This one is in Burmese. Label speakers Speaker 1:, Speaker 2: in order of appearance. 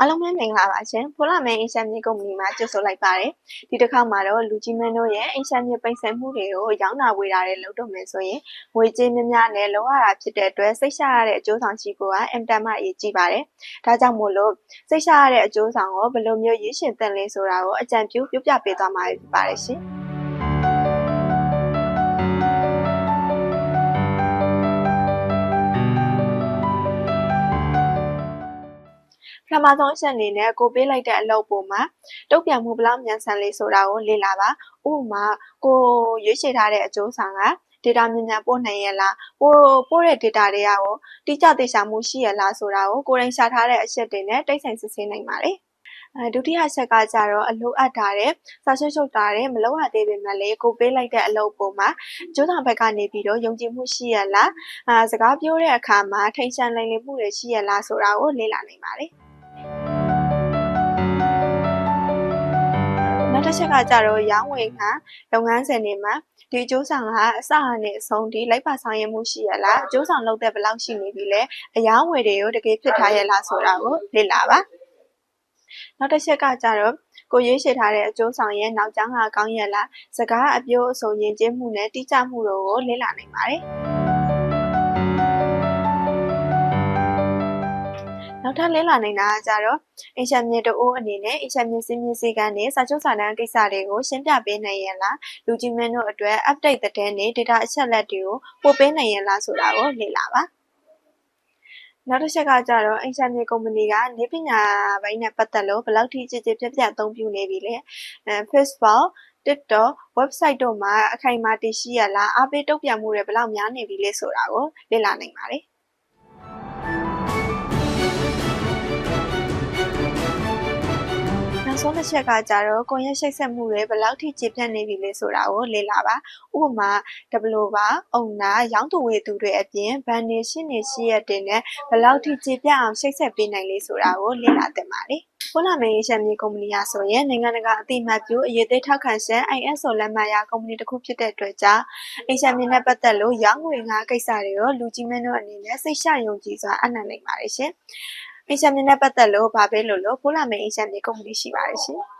Speaker 1: အားလုံးပဲမင်္ဂလာပါရှင်ဖိုလာမဲအင်ရှာမြေကုမ္ပဏီမှာကြိုဆိုလိုက်ပါတယ်ဒီတစ်ခါမှာတော့လူကြီးမန်းတို့ရဲ့အင်ရှာမြေပိတ်ဆက်မှုတွေကိုရောင်းတာဝယ်တာတွေလုပ်တော့မယ်ဆိုရင်ငွေကြေးများများနဲ့လောက်ရတာဖြစ်တဲ့အတွက်စိတ်ရှာရတဲ့အကျိုးဆောင်ရှိဖို့ကအင်တန်မှအရေးကြီးပါတယ်ဒါကြောင့်မို့လို့စိတ်ရှာရတဲ့အကျိုးဆောင်ကိုဘယ်လိုမျိုးရည်ရှင်သင့်လဲဆိုတာကိုအကြံပြုပြပြပေးသွားမှာဖြစ်ပါတယ်ရှင် ပထမဆုံးအချက်အနေနဲ့ကိုပေးလိုက်တဲ့အလုပ်ပုံမှာတုတ်ပြန်မှုဘယ်လောက်မြန်ဆန်လေးဆိုတာကိုလေ့လာပါဥပမာကိုရွေးချယ်ထားတဲ့အကျိုးဆောင်က data မြန်မြန်ပို့နိုင်ရဲ့လားပို့ပို့တဲ့ data တွေကရောတိကျသေချာမှုရှိရဲ့လားဆိုတာကိုကိုယ်တိုင်ရှာထားတဲ့အချက်တွေနဲ့တိတ်ဆိုင်စစ်ဆေးနိုင်ပါတယ်အဲဒုတိယချက်ကကြတော့အလုပ်အပ်တာတဲ့စာချုပ်ချုပ်တာတဲ့မလုပ်ရသေးပေမဲ့လေကိုပေးလိုက်တဲ့အလုပ်ပုံမှာကျိုးဆောင်ဘက်ကနေပြီးတော့ယုံကြည်မှုရှိရလားအာစကားပြောတဲ့အခါမှာထိန်ချန်လိမ်လည်မှုတွေရှိရလားဆိုတာကိုလေ့လာနိုင်ပါတယ် နောက်တစ်ချက်ကကြတော့ရောင်းဝယ်ကလုပ်ငန်းစဉ်တွေမှာဒီအကျိုးဆောင်ကအစအနဲ့အဆုံးဒီလိုက်ပါဆောင်ရွက်မှုရှိရလားအကျိုးဆောင်လုပ်တဲ့ဘယ်လောက်ရှိနေပြီလဲအယောင်းဝယ်တွေကိုတကယ်ဖြစ်ထားရလားဆိုတာကိုလေ့လာပါနောက်တစ်ချက်ကကြတော့ကိုရွေးချယ်ထားတဲ့အကျိုးဆောင်ရဲ့နောက်ကျောင်းကကောင်းရလားစကားအပြိုးအစုံယဉ်ကျေးမှုနဲ့တိကျမှုတို့ကိုလေ့လာနိုင်ပါတယ် ထပ်လဲလာနိုင်တာကကြတော့အင်ရှာမြေတအိုးအနေနဲ့အင်ရှာမြေစင်းမြေစည်းကမ်းနဲ့စာချုပ်စာတမ်းကိစ္စတွေကိုရှင်းပြပေးနိုင်ရလားလူကြီးမင်းတို့အတွက် update တဲ့နဲ့ data အချက်လက်တွေကိုပို့ပေးနိုင်ရလားဆိုတာကိုလေ့လာပါနောက်တစ်ချက်ကကြတော့အင်ရှာမြေကုမ္ပဏီကနေပညာပိုင်းနဲ့ပတ်သက်လို့ဘယ်လောက်ထိကြည်ကြည်ပြတ်ပြတ်အသုံးပြုနေပြီလဲအဲ Facebook TikTok website တို့မှာအခိုင်အမာတည်ရှိရလားအားပေးတုံ့ပြန်မှုတွေဘယ်လောက်များနေပြီလဲဆိုတာကိုလေ့လာနိုင်ပါတယ် နောက်ဆုံးတစ်ချက်ကကြတော့ကွန်ရက်ရှိတ်ဆက်မှုတွေဘယ်လောက်ထိကျေပြန့်နေပြီလဲဆိုတာကိုလေ့လာပါဥပမာ W ပါအုံနာရောင်းသူဝေသူတွေအပြင်ဘန်နေရှင်းနေရှိရတဲ့နဲ့ဘယ်လောက်ထိကျေပြန့်အောင်ရှိတ်ဆက်ပေးနိုင်လဲဆိုတာကိုလေ့လာသင့်ပါတယ်ပိုလာမေးရှမ်းမြေကုမ္ပဏီရဆိုရင်နိုင်ငံတကာအသိအမှတ်ပြုအရေးသေးထောက်ခံချက် ISO လက်မှတ်ရကုမ္ပဏီတစ်ခုဖြစ်တဲ့အတွက်ကြောင့်အရှမ်းမြေနဲ့ပတ်သက်လို့ရောင်းငွေငါကိစ္စတွေရောလူကြီးမင်းတို့အနေနဲ့စိတ်ရှယုံကြည်စွာအနံ့နိုင်ပါတယ်ရှင်။ အရှမ်းမြေနဲ့ပတ်သက်လို့ဘာပဲလို့လို့ပိုလာမေးအရှမ်းမြေကုမ္ပဏီရှိပါတယ်ရှင်။